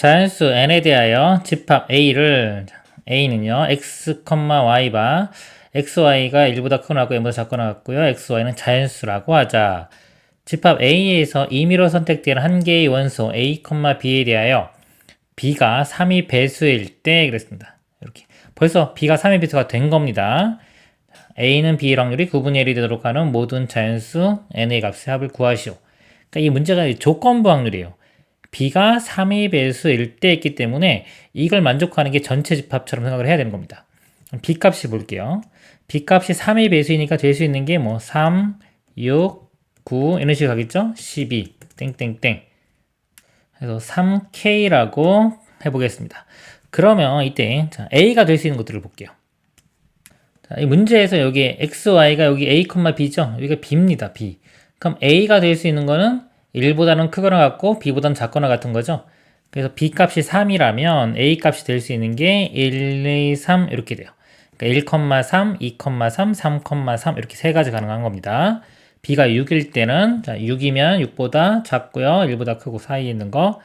자연수 n에 대하여 집합 a를 a는요 x, y 바 xy가 1보다 크거나 같고 n보다 작거나 같고요. xy는 자연수라고 하자. 집합 a에서 임의로 선택되는 한 개의 원소 a, b에 대하여 b가 3이 배수일 때 그랬습니다. 이렇게. 벌써 b가 3의 배수가 된 겁니다. a는 b의 확률이 9분의 1이 되도록 하는 모든 자연수 n의 값의 합을 구하시오. 그러니까 이 문제가 조건부 확률이에요 b가 3의 배수일 때였기 때문에 이걸 만족하는 게 전체 집합처럼 생각을 해야 되는 겁니다. b 값이 볼게요. b 값이 3의 배수이니까 될 수 있는 게 뭐 3, 6, 9 이런 식으로 가겠죠? 12, 땡땡땡. 그래서 3k라고 해보겠습니다. 그러면 이때 자, a가 될 수 있는 것들을 볼게요. 자, 이 문제에서 여기 x, y가 여기 a, b죠? 여기가 b입니다. b. 그럼 a가 될 수 있는 거는 1보다는 크거나 같고 b보다는 작거나 같은 거죠. 그래서 b 값이 3이라면 a 값이 될 수 있는 게 1, 2, 3 이렇게 돼요. 그러니까 1,3, 2,3, 3,3 이렇게 세 가지 가능한 겁니다. b가 6일 때는 자, 6이면 6보다 작고요. 1보다 크고 사이에 있는 거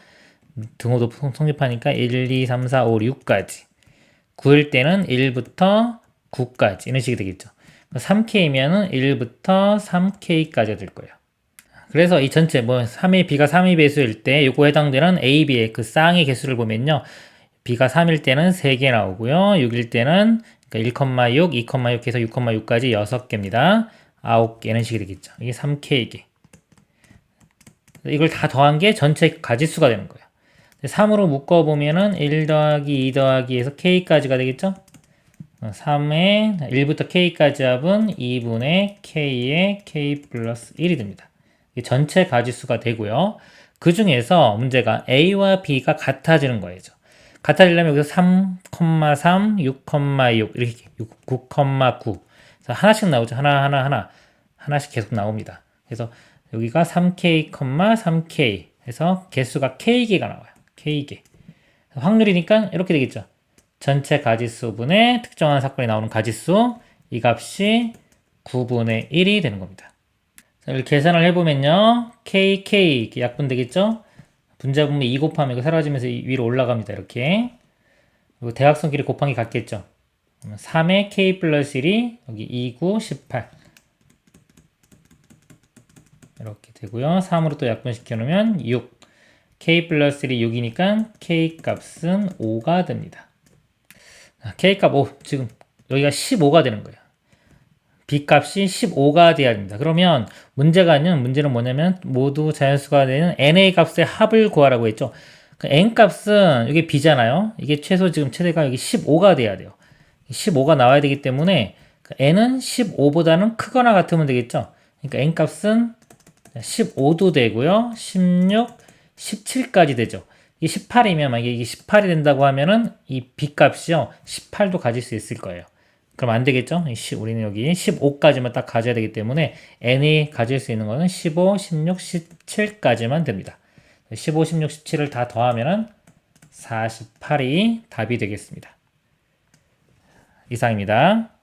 등호도 성립하니까 1, 2, 3, 4, 5, 6까지. 9일 때는 1부터 9까지 이런 식이 되겠죠. 3k면은 1부터 3k까지 될 거예요. 그래서 이 전체 뭐 3의 b가 3의 배수일 때 요거 해당되는 a, b의 그 쌍의 개수를 보면요. b가 3일 때는 3개 나오고요. 6일 때는 그러니까 1,6, 2,6해서 6,6까지 6개입니다. 9개 이런 식이 되겠죠. 이게 3k개. 이걸 다 더한 게 전체 가지수가 되는 거예요. 3으로 묶어보면은 1 더하기 2 더하기 해서 k까지가 되겠죠? 3의 1부터 k까지 합은 2분의 k의 k 플러스 1이 됩니다. 전체 가지수가 되고요. 그 중에서 문제가 a와 b가 같아지는 거예요. 같아지려면 여기서 3,3, 6,6 이렇게 9,9 하나씩 나오죠. 하나 하나 하나 하나씩 계속 나옵니다. 그래서 여기가 3k, 3k 해서 개수가 k개가 나와요. k개. 확률이니까 이렇게 되겠죠. 전체 가지수분의 특정한 사건이 나오는 가지수 이 값이 9분의 1이 되는 겁니다. 이렇게 계산을 해보면요. KK 약분 되겠죠? 분자분모 2 곱하면 이거 사라지면서 위로 올라갑니다. 이렇게. 그리고 대각선끼리 곱하기 같겠죠? 3의 K 플러스 1이 여기 2, 9, 18 이렇게 되고요. 3으로 또 약분시켜 놓으면 6 K 플러스 1이 6이니까 K 값은 5가 됩니다. K 값 5 지금 여기가 15가 되는 거예요. B값이 15가 돼야 됩니다. 그러면 문제가 아니면 문제는 뭐냐면 모두 자연수가 되는 n의 값의 합을 구하라고 했죠. 그 n 값은 이게 b잖아요. 이게 최소 지금 최대가 여기 15가 돼야 돼요. 15가 나와야 되기 때문에 그 n은 15보다는 크거나 같으면 되겠죠. 그러니까 n 값은 15도 되고요. 16, 17까지 되죠. 이 18이면 만약에 이게 18이 된다고 하면은 이 b 값이요. 18도 가질 수 있을 거예요. 그럼 안 되겠죠? 우리는 여기 15까지만 딱 가져야 되기 때문에 n이 가질 수 있는 거는 15, 16, 17까지만 됩니다. 15, 16, 17을 다 더하면 48이 답이 되겠습니다. 이상입니다.